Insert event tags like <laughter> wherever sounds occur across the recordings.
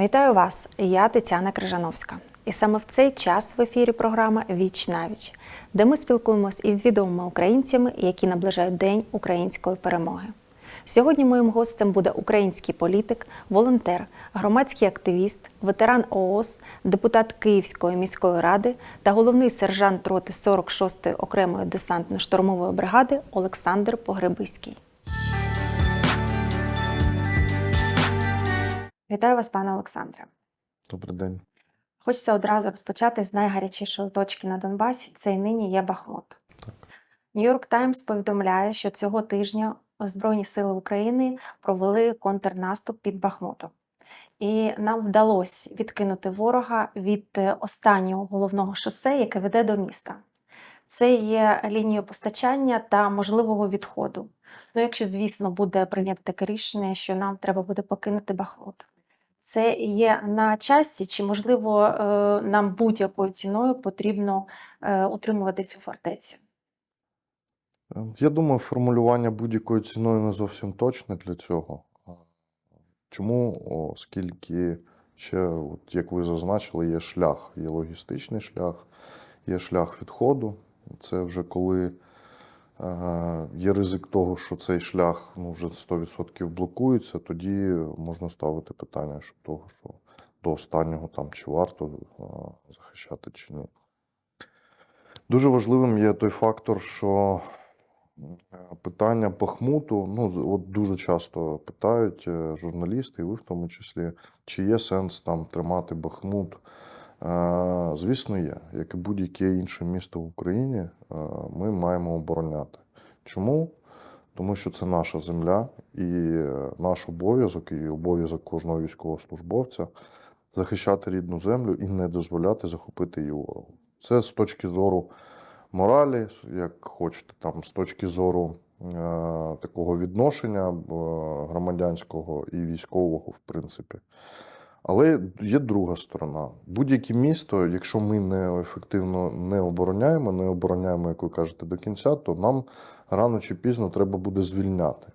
Вітаю вас! Я Тетяна Крижановська. І саме в цей час в ефірі програма Віч навіч, де ми спілкуємось із відомими українцями, які наближають День української перемоги. Сьогодні моїм гостем буде український політик, волонтер, громадський активіст, ветеран ООС, депутат Київської міської ради та головний сержант роти 46-ї окремої десантно-штурмової бригади Олександр Погребиський. Вітаю вас, пане Олександре. Добрий день. Хочеться одразу розпочати з найгарячішої точки на Донбасі. Це й нині є Бахмут. Так. Нью-Йорк Таймс повідомляє, що цього тижня Збройні сили України провели контрнаступ під Бахмутом. І нам вдалося відкинути ворога від е, останнього головного шосе, яке веде до міста. Це є лінією постачання та можливого відходу. Ну, якщо, звісно, буде прийнято таке рішення, що нам треба буде покинути Бахмут. Це є на часі, чи можливо е, нам будь-якою ціною потрібно е, утримувати цю фортецю? Е, Я думаю, формулювання будь-якою ціною не зовсім точне для цього. Чому? Оскільки ще, от як ви зазначили, є шлях, є логістичний шлях, є шлях відходу. Це вже коли е, є ризик того, що цей шлях ну, вже 100% блокується, тоді можна ставити питання що того, що до останнього там чи варто захищати, чи ні. Дуже важливим є той фактор, що питання Бахмуту, ну, от дуже часто питають е, журналісти, і ви в тому числі, чи є сенс там тримати Бахмут. Звісно, є. Як і будь-яке інше місто в Україні, ми маємо обороняти. Чому? Тому що це наша земля і е, наш обов'язок, і обов'язок кожного військовослужбовця захищати рідну землю і не дозволяти захопити її ворогу. Це з точки зору моралі, як хочете, там з точки зору е, такого відношення е, громадянського і військового, в принципі. Але є друга сторона. Будь-яке місто, якщо ми не ефективно не обороняємо, не обороняємо, як ви кажете, до кінця, то нам рано чи пізно треба буде звільняти.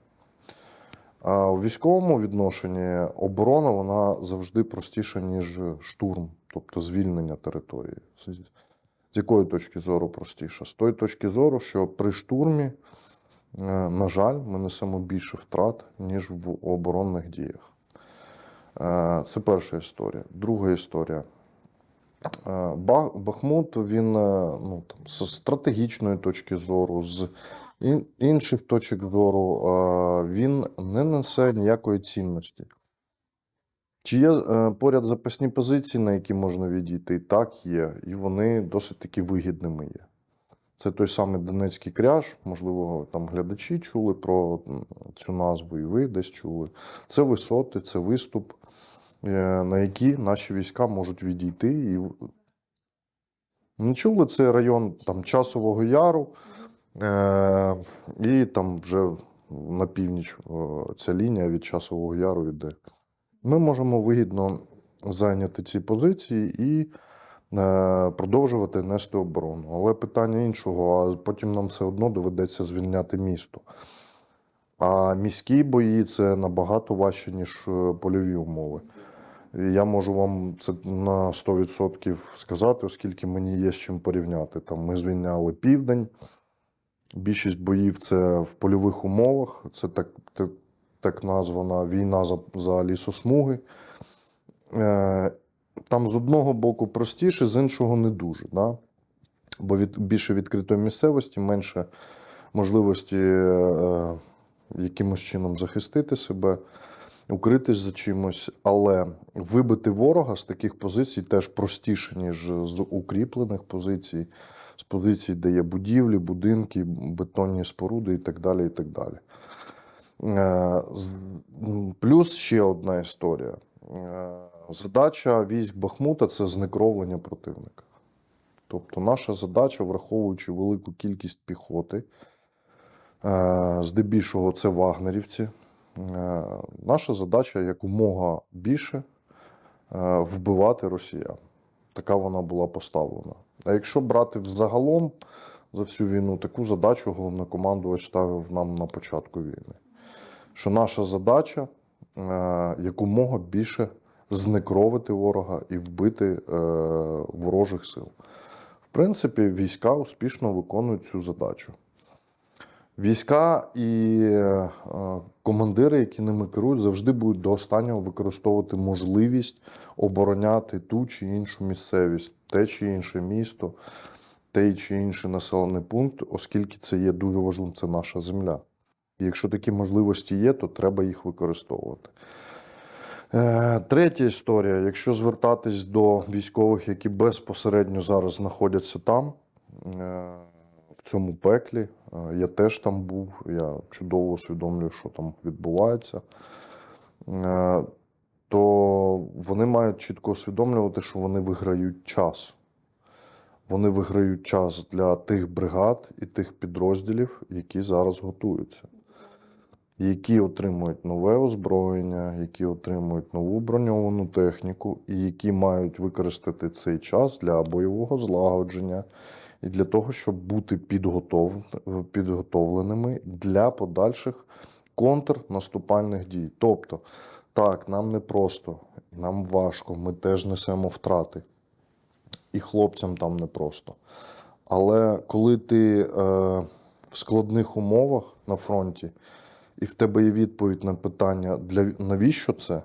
А у військовому відношенні оборона вона завжди простіша, ніж штурм, тобто звільнення території. З якої точки зору простіше? З тої точки зору, що при штурмі, е, на жаль, ми несемо більше втрат, ніж в оборонних діях. Е, Це перша історія. Друга історія. Е, Бахмут він е, ну, там, з стратегічної точки зору, з інших точок зору, він не несе ніякої цінності. Чи є поряд запасні позиції, на які можна відійти? Так, є. І вони досить таки вигідними є. Це той самий Донецький кряж, можливо, там глядачі чули про цю назву, і ви десь чули. Це висоти, це виступ, е, на які наші війська можуть відійти. І... Не чули, це район там, Часового Яру, е- і там вже на північ е, ця лінія від Часового Яру йде. Ми можемо вигідно зайняти ці позиції і продовжувати нести оборону. Але питання іншого, а потім нам все одно доведеться звільняти місто. А міські бої це набагато важче, ніж е, польові умови. І Я можу вам це на 100% сказати, оскільки мені є з чим порівняти. Там ми звільняли південь. Більшість боїв це в польових умовах. Це так, так, так названа війна за, за лісосмуги. Е, там з одного боку простіше, з іншого не дуже. Да? Бо від, більше відкритої місцевості, менше можливості е, якимось чином захистити себе, укритись за чимось. Але вибити ворога з таких позицій теж простіше, ніж з укріплених позицій, з позицій, де є будівлі, будинки, бетонні споруди і так далі. І так далі. Е, Плюс ще одна історія. Задача військ Бахмута це знекровлення противника. Тобто, наша задача, враховуючи велику кількість піхоти, е, здебільшого це вагнерівці. е, Наша задача якомога більше е, вбивати росіян. Така вона була поставлена. А якщо брати взагалом за всю війну, таку задачу головнокомандувач ставив нам на початку війни. Що наша задача якомога більше знекровити ворога і вбити е, ворожих сил. В принципі, війська успішно виконують цю задачу. Війська і е, командири, які ними керують, завжди будуть до останнього використовувати можливість обороняти ту чи іншу місцевість, те чи інше місто, той чи інший населений пункт, оскільки це є дуже важливим, це наша земля. І якщо такі можливості є, то треба їх використовувати. Е, Третя історія. Якщо звертатись до військових, які безпосередньо зараз знаходяться там, е, в цьому пеклі, е, я теж там був, я чудово усвідомлюю, що там відбувається, то вони мають чітко усвідомлювати, що вони виграють час. Вони виграють час для тих бригад і тих підрозділів, які зараз готуються які отримують нове озброєння, які отримують нову броньовану техніку, і які мають використати цей час для бойового злагодження і для того, щоб бути підготов- підготовленими для подальших контрнаступальних дій. Тобто, так, нам не просто, нам важко, ми теж несемо втрати. І хлопцям там непросто. Але коли ти е, в складних умовах на фронті, і в тебе є відповідь на питання, для, навіщо це,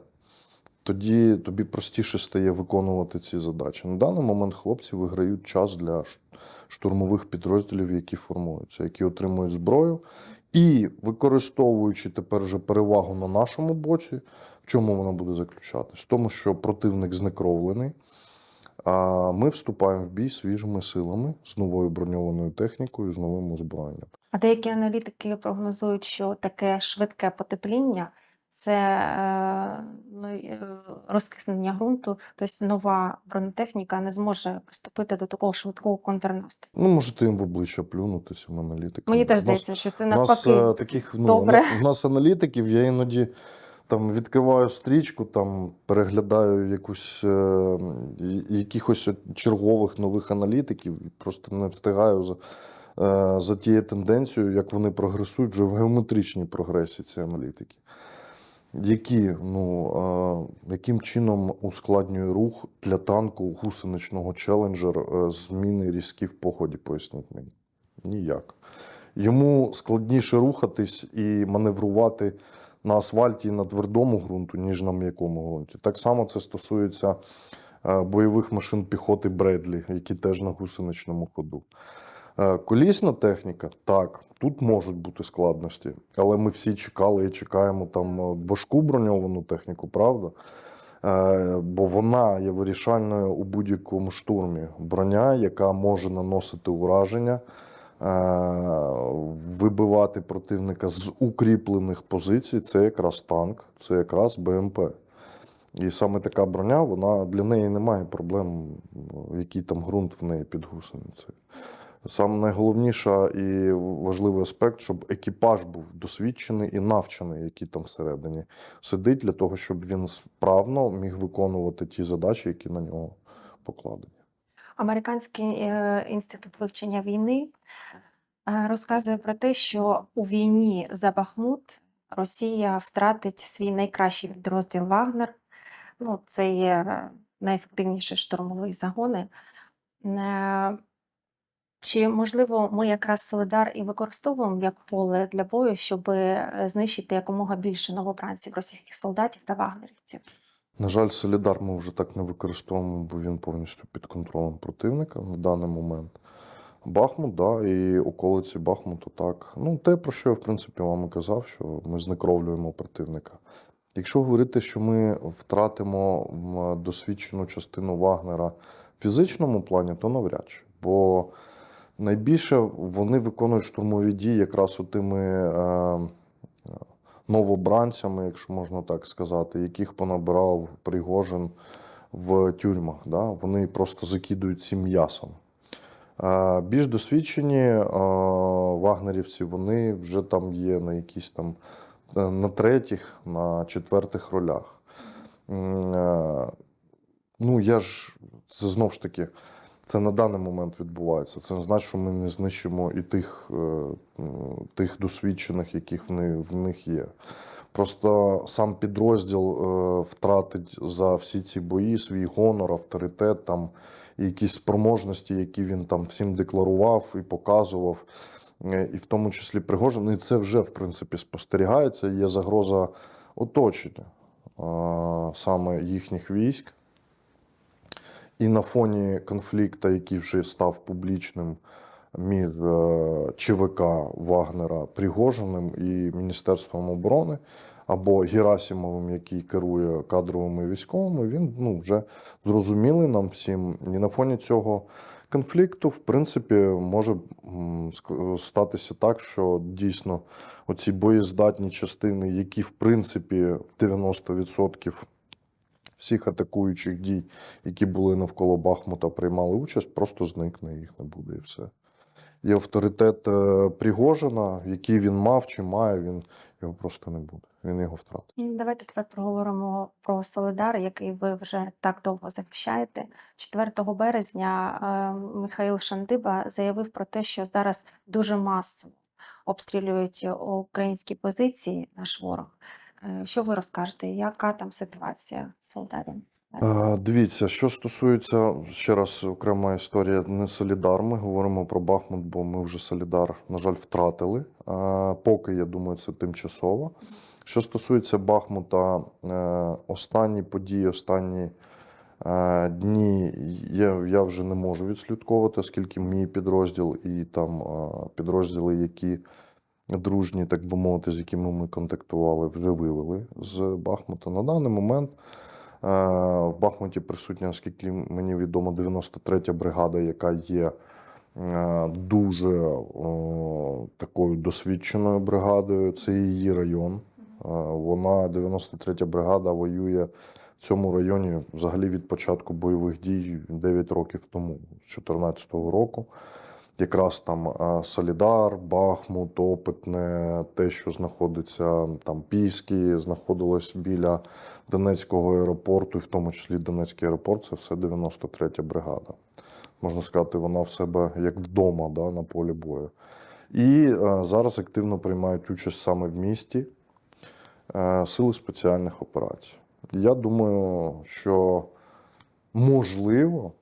тоді тобі простіше стає виконувати ці задачі. На даний момент хлопці виграють час для штурмових підрозділів, які формуються, які отримують зброю. І використовуючи тепер вже перевагу на нашому боці, в чому вона буде заключатись? В тому, що противник знекровлений, а ми вступаємо в бій свіжими силами з новою броньованою технікою, з новим озброєнням. А деякі аналітики прогнозують, що таке швидке потепління це е, ну, е, розкиснення ґрунту, тобто нова бронетехніка не зможе приступити до такого швидкого контрнаступу. Ну, можете їм в обличчя плюнути цим аналітикам. Мені теж здається, що це У нас е, таких ну, добре. У нас аналітиків, я іноді там відкриваю стрічку, там переглядаю якусь, е, якихось чергових нових аналітиків, просто не встигаю за, е, за тією тенденцією, як вони прогресують вже в геометричній прогресії, ці аналітики. Які, ну, е, яким чином ускладнює рух для танку гусеничного челенджер е, зміни різкі в поході, поясніть мені? Ніяк. Йому складніше рухатись і маневрувати на асфальті і на твердому ґрунту, ніж на м'якому ґрунті. Так само це стосується е, бойових машин піхоти Бредлі, які теж на гусеничному ходу. Е, Колісна техніка, так, тут можуть бути складності, але ми всі чекали і чекаємо там е, важку броньовану техніку, правда? Бо вона є вирішальною у будь-якому штурмі. Броня, яка може наносити ураження, вибивати противника з укріплених позицій, це якраз танк, це якраз БМП. І саме така броня, вона для неї немає проблем, який там ґрунт в неї під гусеницею. Саме найголовніша і важливий аспект, щоб екіпаж був досвідчений і навчений, який там всередині сидить, для того, щоб він справно міг виконувати ті задачі, які на нього покладені. Американський е, інститут вивчення війни е, розказує про те, що у війні за Бахмут Росія втратить свій найкращий підрозділ Вагнер. Ну, це є е, найефективніші штурмові загони. Чи можливо ми якраз Солидар і використовуємо як поле для бою, щоб знищити якомога більше новобранців російських солдатів та вагнерівців? На жаль, Солідар ми вже так не використовуємо, бо він повністю під контролем противника на даний момент. Бахмут, да, і околиці Бахмуту так. Ну, те, про що я, в принципі, вам і казав, що ми знекровлюємо противника. Якщо говорити, що ми втратимо досвідчену частину Вагнера в фізичному плані, то навряд чи. Бо найбільше вони виконують штурмові дії якраз тими е, новобранцями, якщо можна так сказати, яких понабирав Пригожин в тюрмах. Да? Вони просто закидують цим м'ясом. Е, Більш досвідчені е, вагнерівці, вони вже там є на якісь там е, на третіх, на четвертих ролях. Ну, я ж це знову ж таки, Це на даний момент відбувається. Це не значить, що ми не знищимо і тих, е, тих досвідчених, яких в них, є. Просто сам підрозділ е, втратить за всі ці бої свій гонор, авторитет там, і якісь спроможності, які він там всім декларував і показував. Е, І в тому числі Пригожин. І це вже, в принципі, спостерігається. Є загроза оточення саме їхніх військ. І на фоні конфлікту, який вже став публічним між е, ЧВК Вагнера Пригожиним і Міністерством оборони, або Герасимовим, який керує кадровими військовими, він ну, вже зрозумілий нам всім. І на фоні цього конфлікту, в принципі, може статися так, що дійсно оці боєздатні частини, які в принципі в 90% всіх атакуючих дій, які були навколо Бахмута, приймали участь, просто зникне, їх не буде і все. І авторитет е, Пригожина, який він мав чи має, він його просто не буде. Він його втратить. Давайте тепер проговоримо про Солидар, який ви вже так довго захищаєте. 4 березня е, Михайло Шандиба заявив про те, що зараз дуже масово обстрілюють українські позиції наш ворог. Е, Що ви розкажете? Яка там ситуація в Солидарі? Е, Дивіться, що стосується ще раз окрема історія не Солідар. Ми говоримо про Бахмут, бо ми вже Солідар, на жаль, втратили. Е, Поки я думаю, це тимчасово. Що стосується Бахмута, останні події, останні дні я, я вже не можу відслідковувати, оскільки мій підрозділ і там підрозділи, які дружні, так би мовити, з якими ми контактували, вже вивели з Бахмута. На даний момент. Е, В Бахмуті присутня, наскільки мені відомо, 93-я бригада, яка є е, дуже такою досвідченою бригадою. Це її район. Е, Вона, 93-я бригада, воює в цьому районі взагалі від початку бойових дій 9 років тому, з 2014 року. Якраз там е, Солідар, Бахмут, Опитне, те, що знаходиться там Піски, знаходилось біля Донецького аеропорту, і в тому числі Донецький аеропорт, це все 93-я бригада. Можна сказати, вона в себе як вдома да, на полі бою. І е, зараз активно приймають участь саме в місті е, сили спеціальних операцій. Я думаю, що можливо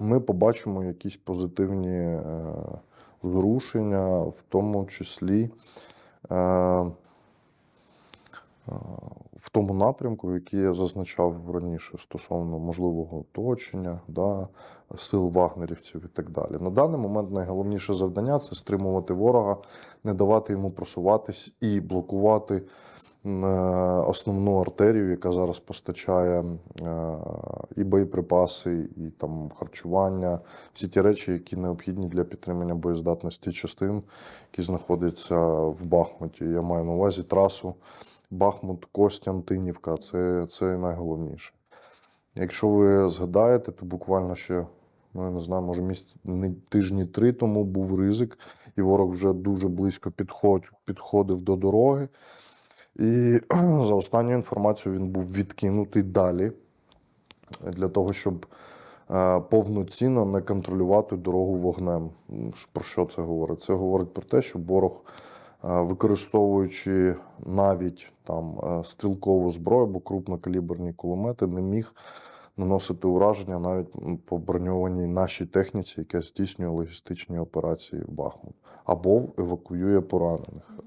ми побачимо якісь позитивні е, зрушення, в тому числі е, е, в тому напрямку, який я зазначав раніше стосовно можливого оточення, да, сил вагнерівців і так далі. На даний момент найголовніше завдання це стримувати ворога, не давати йому просуватись і блокувати основну артерію, яка зараз постачає е, і боєприпаси, і там харчування, всі ті речі, які необхідні для підтримання боєздатності частин, які знаходяться в Бахмуті. Я маю на увазі трасу Бахмут, Костянтинівка це, це найголовніше. Якщо ви згадаєте, то буквально ще, ну я не знаю, може місяць не тижні три тому був ризик, і ворог вже дуже близько підход, підходив до дороги. І <clears throat> за останню інформацію він був відкинутий далі для того, щоб е, повноцінно не контролювати дорогу вогнем. Про що це говорить? Це говорить про те, що ворог, е, використовуючи навіть там е, стрілкову зброю або крупнокаліберні кулемети, не міг наносити ураження навіть по броньованій нашій техніці, яка здійснює логістичні операції в Бахмут, або евакуює поранених,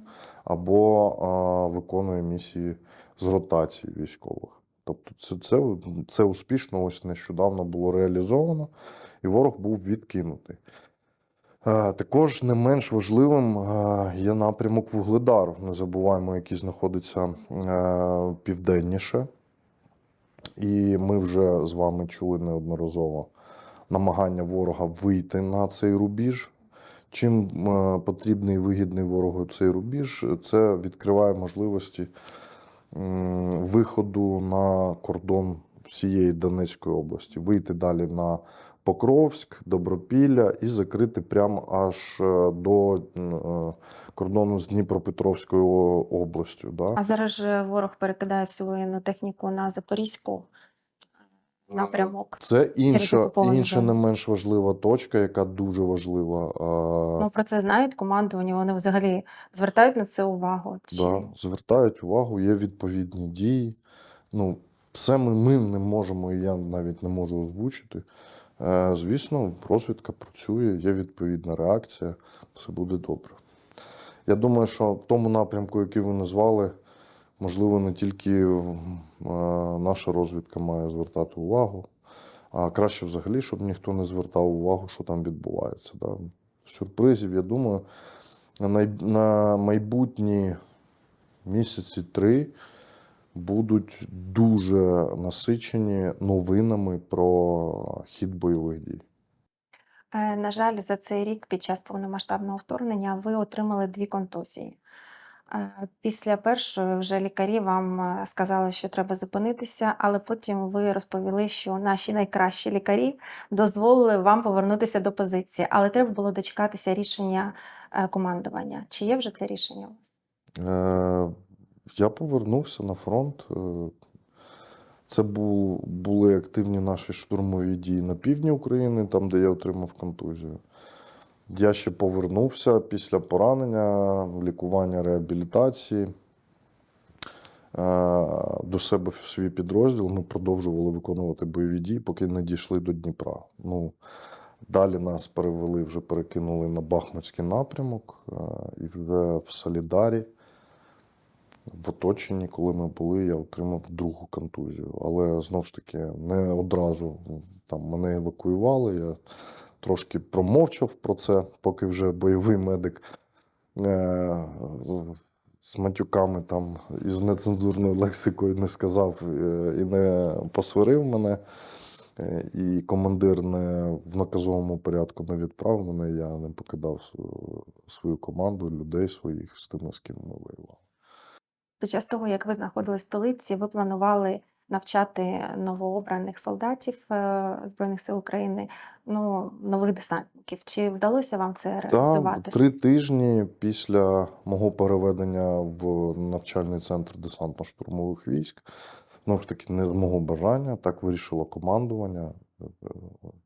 або а, виконує місії з ротації військових. Тобто це, це, це успішно ось нещодавно було реалізовано, і ворог був відкинутий. Е, Також не менш важливим е, є напрямок Вугледару. Не забуваємо, який знаходиться е, південніше. І ми вже з вами чули неодноразово намагання ворога вийти на цей рубіж. Чим е, потрібний вигідний ворогу цей рубіж, це відкриває можливості виходу на кордон всієї Донецької області, вийти далі на Покровськ, Добропілля і закрити прямо аж е, до е, кордону з Дніпропетровською областю. Да? А зараз же ворог перекидає всю воєнну техніку на Запорізьку. напрямок. Це інша, інша не менш важлива точка, яка дуже важлива. Ну, про це знають командування, вони взагалі звертають на це увагу. Чи... Да, звертають увагу, є відповідні дії. Ну, все ми, ми не можемо, і я навіть не можу озвучити. Е, звісно, розвідка працює, є відповідна реакція, все буде добре. Я думаю, що в тому напрямку, який ви назвали, можливо, не тільки е, наша розвідка має звертати увагу, а краще взагалі, щоб ніхто не звертав увагу, що там відбувається. Да? Сюрпризів, я думаю, на майбутні місяці три будуть дуже насичені новинами про хід бойових дій. Е, На жаль, за цей рік під час повномасштабного вторгнення ви отримали дві контузії. Е, Після першої вже лікарі вам е, сказали, що треба зупинитися, але потім ви розповіли, що наші найкращі лікарі дозволили вам повернутися до позиції, але треба було дочекатися рішення командування. Чи є вже це рішення? Я повернувся на фронт. Е, Це бу, були активні наші штурмові дії на півдні України, там, де я отримав контузію. Я ще повернувся після поранення, лікування, реабілітації. Е, До себе в свій підрозділ ми продовжували виконувати бойові дії, поки не дійшли до Дніпра. Ну, далі нас перевели, вже перекинули на Бахмутський напрямок е, і вже в Солідарі в оточенні, коли ми були, я отримав другу контузію. Але знову ж таки, не одразу там мене евакуювали. Я трошки промовчав про це, поки вже бойовий медик е, з, матюками там і з нецензурною лексикою не сказав е, і не посварив мене. Е, І командир не в наказовому порядку не відправив мене, я не покидав свою команду, людей своїх з тими, з ким ми воювали. Під час того, як ви знаходились в столиці, ви планували навчати новообраних солдатів е, Збройних сил України, ну, нових десантників. Чи вдалося вам це реалізувати? три тижні після мого переведення в навчальний центр десантно-штурмових військ, знову ж таки, не з мого бажання, так вирішило командування. Е,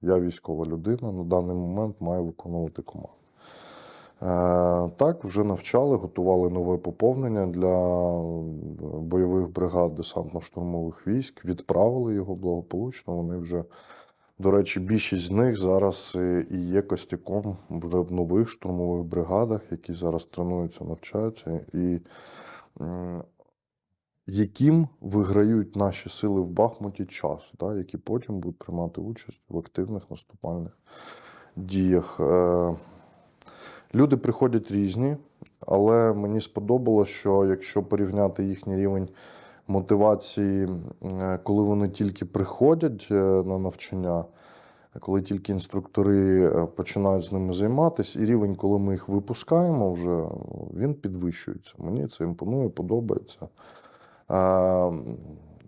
Я військова людина, на даний момент маю виконувати команду. Е, Так, вже навчали, готували нове поповнення для е, бойових бригад десантно-штурмових військ, відправили його благополучно. Вони вже, до речі, більшість з них зараз е, і є костяком вже в нових штурмових бригадах, які зараз тренуються, навчаються, і яким виграють наші сили в Бахмуті час, да, які потім будуть приймати участь в активних наступальних діях. Люди приходять різні, але мені сподобалося, що якщо порівняти їхній рівень мотивації, е, коли вони тільки приходять е, на навчання, коли тільки інструктори е, починають з ними займатися, і рівень, коли ми їх випускаємо, вже він підвищується. Мені це імпонує, подобається.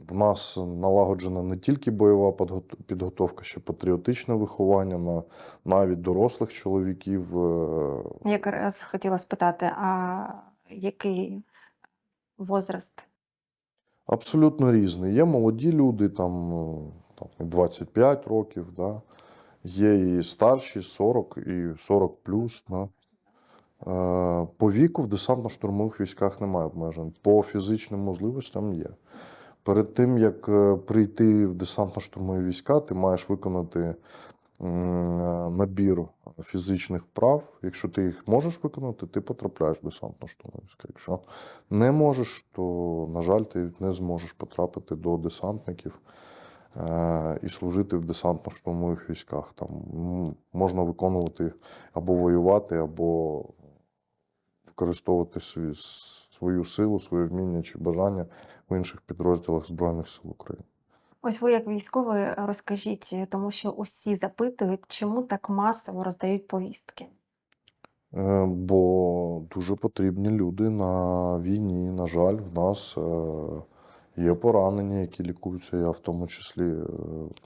Е, В нас налагоджена не тільки бойова підготовка, ще патріотичне виховання на навіть дорослих чоловіків. е, Я якраз хотіла спитати, а який возраст? Абсолютно різний. Є молоді люди, там, ну, там 25 років, да? є і старші 40, і 40 плюс. Да? Е, По віку в десантно-штурмових військах немає обмежень. По фізичним можливостям є. Перед тим, як е, прийти в десантно-штурмові війська, ти маєш виконати набір фізичних вправ. Якщо ти їх можеш виконати, ти потрапляєш в десантно-штурмові війська. Якщо не можеш, то, на жаль, ти не зможеш потрапити до десантників е, і служити в десантно-штурмових військах. Там можна виконувати або воювати, або використовувати свій, свою силу, своє вміння чи бажання в інших підрозділах Збройних сил України. Ось ви як військовий розкажіть, тому що усі запитують, чому так масово роздають повістки. Е, Бо дуже потрібні люди на війні. На жаль, в нас е, є поранення, які лікуються. Я в тому числі е,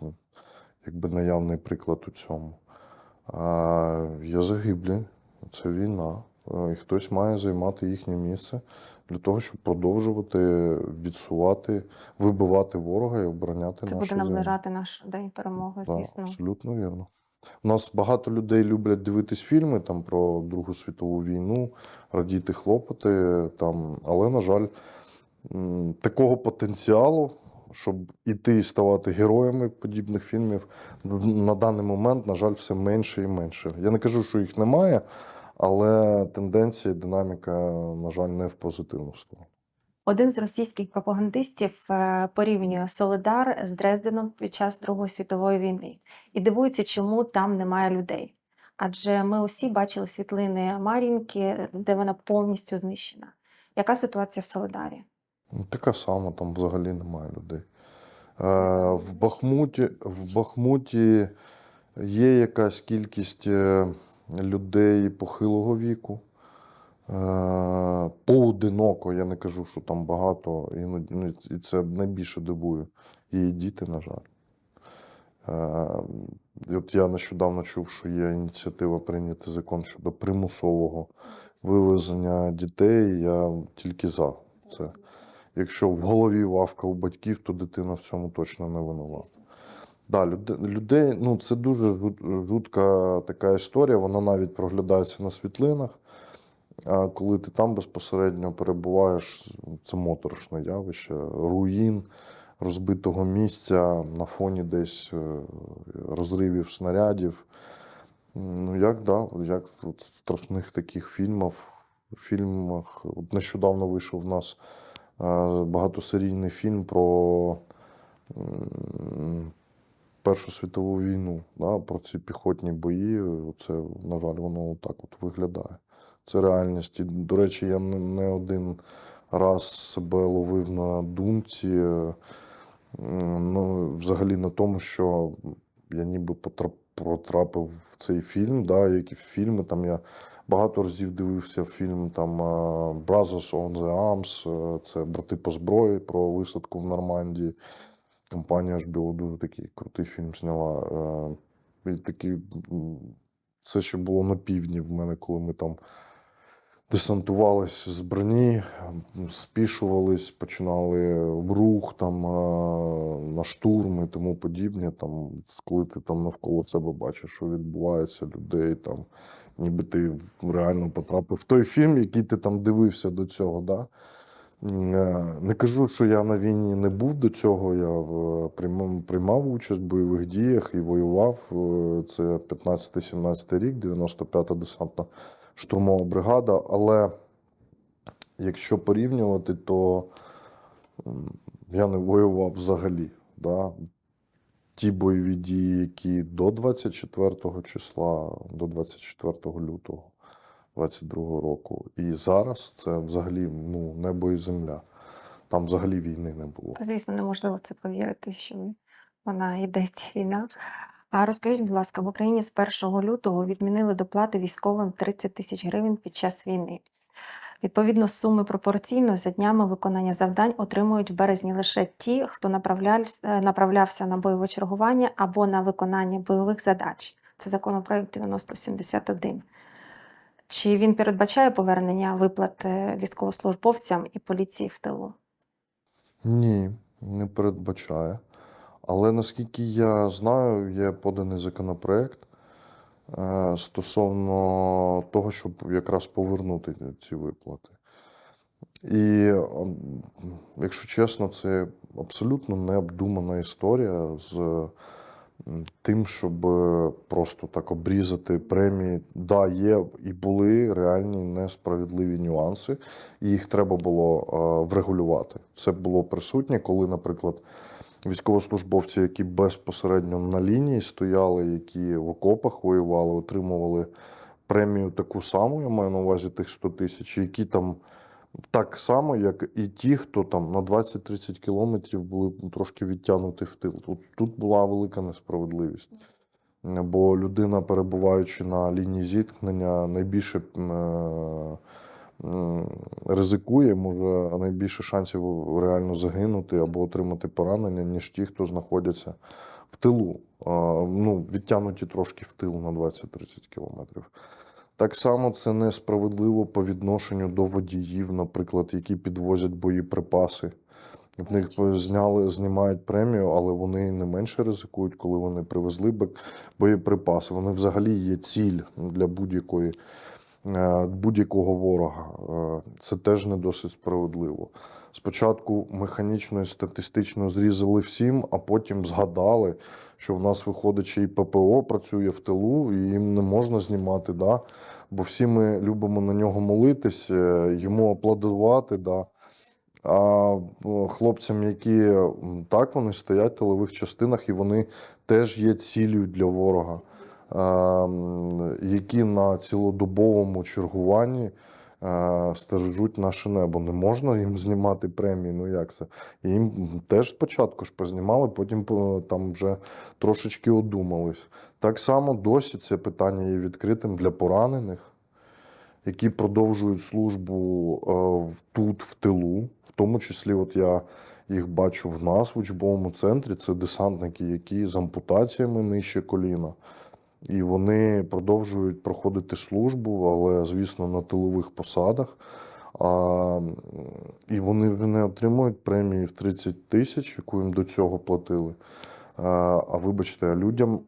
ну, якби наявний приклад у цьому. Є загиблі, це війна. Е, і хтось має займати їхнє місце для того, щоб продовжувати відсувати, вибивати ворога і обороняти Це нашу буде наближати наш день перемоги, Так, звісно. абсолютно вірно. У нас багато людей люблять дивитись фільми там про Другу світову війну, радіти хлопоти там, але, на жаль, такого потенціалу, щоб іти і ставати героями подібних фільмів, на даний момент, на жаль, все менше і менше. Я не кажу, що їх немає, але тенденція, динаміка, на жаль, не в позитивну сторону. Один з російських пропагандистів е, порівнює Солидар з Дрезденом під час Другої світової війни і дивується, чому там немає людей. Адже ми усі бачили світлини Мар'їнки, де вона повністю знищена. Яка ситуація в Солидарі? Ну, Така сама, там взагалі немає людей. Е, в, Бахмуті, в Бахмуті є якась кількість е, людей похилого віку. Е, поодиноко, я не кажу, що там багато, ну, і це найбільше дивує. І діти, на жаль. Е, і от я нещодавно чув, що є ініціатива прийняти закон щодо примусового вивезення дітей. Я тільки за це. Якщо в голові вавка у батьків, то дитина в цьому точно не винувата. Да, люде- людей, ну це дуже жутка така історія, вона навіть проглядається на світлинах. А коли ти там безпосередньо перебуваєш, це моторошне явище, руїн розбитого місця на фоні десь е, розривів снарядів. Ну, як, да, як от страшних таких фільмів. фільмах. От нещодавно вийшов в нас е, багатосерійний фільм про Першу світову війну, да, про ці піхотні бої. Це, на жаль, воно так от виглядає. Це реальність. І, до речі, я не, один раз себе ловив на думці, е, ну, взагалі на тому, що я ніби потрапив в цей фільм, да, як і фільми. Там я багато разів дивився фільм там е, Brothers on the Arms, е, це брати по зброї про висадку в Нормандії. Компанія HBO дуже такий крутий фільм зняла. Е, такий, це ще було на півдні в мене, коли ми там десантувались з броні, спішувались, починали в рух там, е, на штурм і тому подібне. Там, коли ти там навколо себе бачиш, що відбувається, людей там, ніби ти реально потрапив в той фільм, який ти там дивився до цього. Да? Е, Не кажу, що я на війні не був до цього. Я е, приймав, участь в бойових діях і воював. Е, Це 15-17 рік, 95-та десантна штурмова бригада. Але якщо порівнювати, то я не воював взагалі. Да? Ті бойові дії, які до 24 числа, до 24 лютого 22 року, і зараз це взагалі ну, небо і земля. Там взагалі війни не було. Звісно, неможливо це повірити, що вона йде ця війна. А розкажіть, будь ласка, в Україні з 1 лютого відмінили доплати військовим 30 тисяч гривень під час війни. Відповідно, суми пропорційно за днями виконання завдань отримують в березні лише ті, хто е, направлявся на бойове чергування або на виконання бойових задач. Це законопроект 9071. Чи він передбачає повернення виплат е, військовослужбовцям і поліції в тилу? Ні, не передбачає. Але наскільки я знаю, є поданий законопроект е, стосовно того, щоб якраз повернути ці виплати. І, якщо чесно, це абсолютно необдумана історія з тим, щоб е, просто так обрізати премії. Да, є і були реальні несправедливі нюанси, і їх треба було е, врегулювати. Це було присутнє, коли, наприклад, військовослужбовці, які безпосередньо на лінії стояли, які в окопах воювали, отримували премію таку саму, я маю на увазі тих 100 тисяч, які там так само, як і ті, хто там на 20-30 кілометрів були трошки відтягнуті в тил. Тут, тут була велика несправедливість. Бо людина, перебуваючи на лінії зіткнення, найбільше е, ризикує, може найбільше шансів реально загинути або отримати поранення, ніж ті, хто знаходяться в тилу. Ну, відтягнуті трошки в тил на 20-30 кілометрів. Так само це несправедливо по відношенню до водіїв, наприклад, які підвозять боєприпаси. В них зняли, знімають премію, але вони не менше ризикують, коли вони привезли боєприпаси. Вони взагалі є ціль для будь-якої, будь-якого ворога. Е, Це теж не досить справедливо. Спочатку механічно і статистично зрізали всім, а потім згадали, що в нас виходить ще і ППО працює в тилу, і їм не можна знімати. Да? Бо всі ми любимо на нього молитись, е, йому аплодувати. Да? А хлопцям, які так, вони стоять в тилових частинах, і вони теж є ціллю для ворога, які на цілодобовому чергуванні е, стережуть наше небо. Не можна їм знімати премії. Ну як це? І Їм теж спочатку ж познімали, потім там вже трошечки одумались. Так само досі це питання є відкритим для поранених які продовжують службу е, тут, в тилу. В тому числі, от я їх бачу в нас в учбовому центрі. Це десантники, які з ампутаціями нижче коліна. І вони продовжують проходити службу, але, звісно, на тилових посадах. А, і вони не отримують премії в 30 тисяч, яку їм до цього платили. А, а вибачте, людям,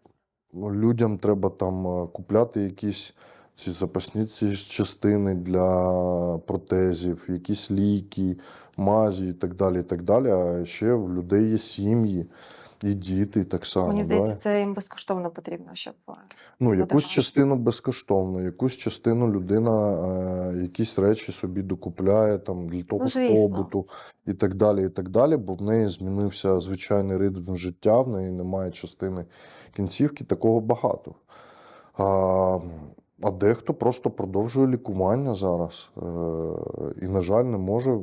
людям треба там е, купляти якісь ці запасні ці частини для протезів, якісь ліки, мазі і так далі. і так далі. А ще в людей є сім'ї і діти так само. Мені здається, да? це їм безкоштовно потрібно, щоб е, Ну, якусь Додавати. частину безкоштовно, якусь частину людина е, якісь речі собі докупляє там для того Ну, побуту і так далі, і так далі, бо в неї змінився звичайний ритм життя, в неї немає частини кінцівки, такого багато. А, а дехто просто продовжує лікування зараз е, і, на жаль, не може е,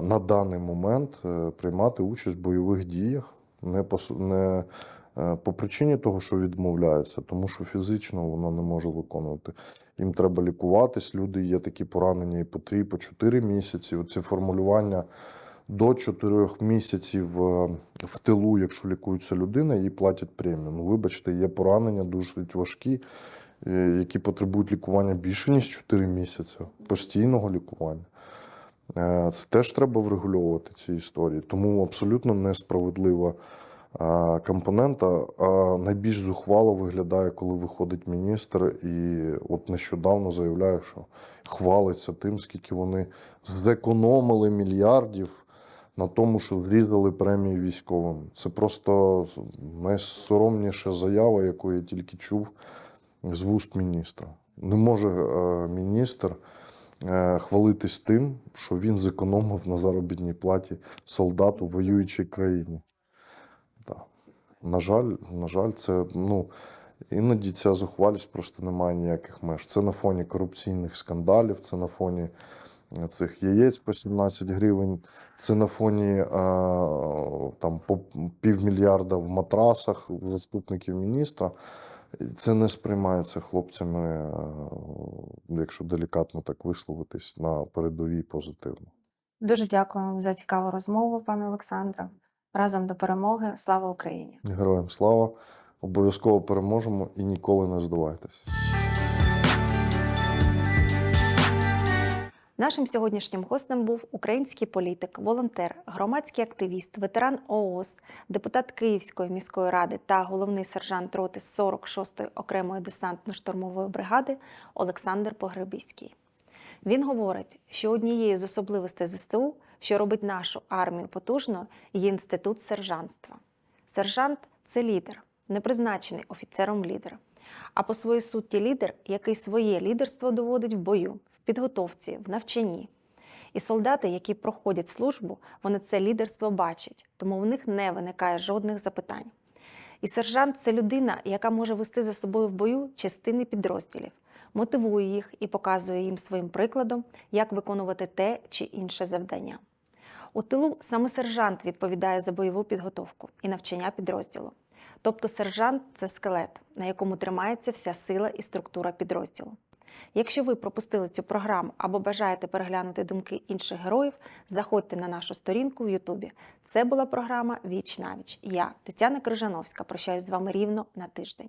на даний момент е, приймати участь в бойових діях. Не по, не е, по причині того, що відмовляється, тому що фізично воно не може виконувати. Їм треба лікуватись. Люди є такі поранені і по 3, по 4 місяці. Оці формулювання до 4 місяців е, в тилу, якщо лікується людина, їй платять премію. Ну, вибачте, є поранення досить важкі, е, які потребують лікування більше, ніж 4 місяці, постійного лікування. Е, Це теж треба врегульовувати ці історії. Тому абсолютно несправедлива е, компонента. А найбільш зухвало виглядає, коли виходить міністр і от нещодавно заявляє, що хвалиться тим, скільки вони зекономили мільярдів на тому, що зрізали премії військовим. Це просто найсоромніша заява, яку я тільки чув з вуст міністра. Не може е, міністр е, хвалитись тим, що він зекономив на заробітній платі солдату воюючій країні. Да. На жаль, на жаль, це ну, іноді ця зухвалість просто не має ніяких меж. Це на фоні корупційних скандалів, це на фоні е, цих яєць по 17 гривень, це на фоні е, там, по півмільярда в матрасах заступників міністра. Це не сприймається хлопцями, е, якщо делікатно так висловитись, на передовій позитивно. дуже дякую за цікаву розмову, пане Олександре. Разом до перемоги. Слава Україні! Героям слава! Обов'язково переможемо і ніколи не здавайтесь. Нашим сьогоднішнім гостем був український політик, волонтер, громадський активіст, ветеран ООС, депутат Київської міської ради та головний сержант роти 46-ї окремої десантно-штурмової бригади Олександр Погребіський. Він говорить, що однією з особливостей ЗСУ, що робить нашу армію потужною, є інститут сержантства. Сержант це лідер, не призначений офіцером лідер, а по своїй суті лідер, який своє лідерство доводить в бою, підготовці, в навчанні. І солдати, які проходять службу, вони це лідерство бачать, тому в них не виникає жодних запитань. І сержант це людина, яка може вести за собою в бою частини підрозділів, мотивує їх і показує їм своїм прикладом, як виконувати те чи інше завдання. У тилу саме сержант відповідає за бойову підготовку і навчання підрозділу. Тобто сержант це скелет, на якому тримається вся сила і структура підрозділу. Якщо ви пропустили цю програму або бажаєте переглянути думки інших героїв, заходьте на нашу сторінку в Ютубі. Це була програма Віч навіч. Я, Тетяна Крижановська, прощаюсь з вами рівно на тиждень.